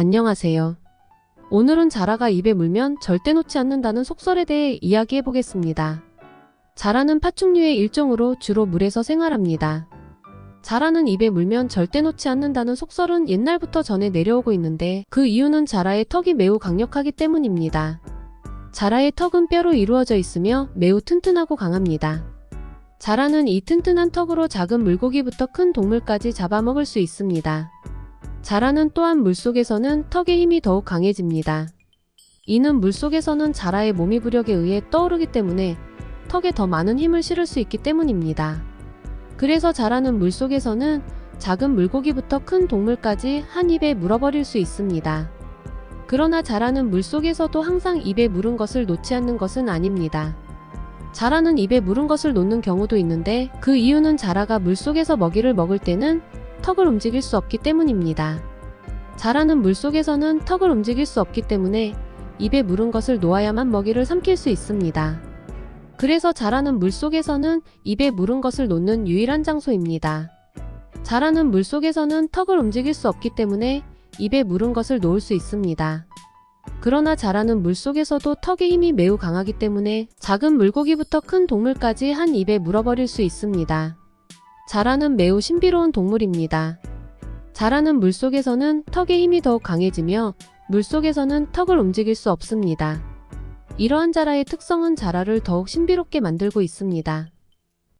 안녕하세요. 오늘은 자라가 입에 물면 절대 놓지 않는다는 속설에 대해 이야기해 보겠습니다. 자라는 파충류의 일종으로 주로 물에서 생활합니다. 자라는 입에 물면 절대 놓지 않는다는 속설은 옛날부터 전해 내려오고 있는데 그 이유는 자라의 턱이 매우 강력하기 때문입니다. 자라의 턱은 뼈로 이루어져 있으며 매우 튼튼하고 강합니다. 자라는 이 튼튼한 턱으로 작은 물고기부터 큰 동물까지 잡아먹을 수 있습니다. 자라는 또한 물속에서는 턱의 힘이 더욱 강해집니다. 이는 물속에서는 자라의 몸이 부력에 의해 떠오르기 때문에 턱에 더 많은 힘을 실을 수 있기 때문입니다. 그래서 자라는 물속에서는 작은 물고기부터 큰 동물까지 한 입에 물어버릴 수 있습니다. 그러나 자라는 물속에서도 항상 입에 물은 것을 놓지 않는 것은 아닙니다. 자라는 입에 물은 것을 놓는 경우도 있는데 그 이유는 자라가 물속에서 먹이를 먹을 때는 턱을 움직일 수 없기 때문입니다. 자라는 물속에서는 턱을 움직일 수 없기 때문에 입에 물은 것을 놓아야만 먹이를 삼킬 수 있습니다. 그래서 자라는 물속에서는 입에 물은 것을 놓는 유일한 장소입니다. 자라는 물속에서는 턱을 움직일 수 없기 때문에 입에 물은 것을 놓을 수 있습니다. 그러나 자라는 물속에서도 턱의 힘이 매우 강하기 때문에 작은 물고기부터 큰 동물까지 한 입에 물어버릴 수 있습니다. 자라는 매우 신비로운 동물입니다. 자라는 물속에서는 턱의 힘이 더욱 강해지며 물속에서는 턱을 움직일 수 없습니다. 이러한 자라의 특성은 자라를 더욱 신비롭게 만들고 있습니다.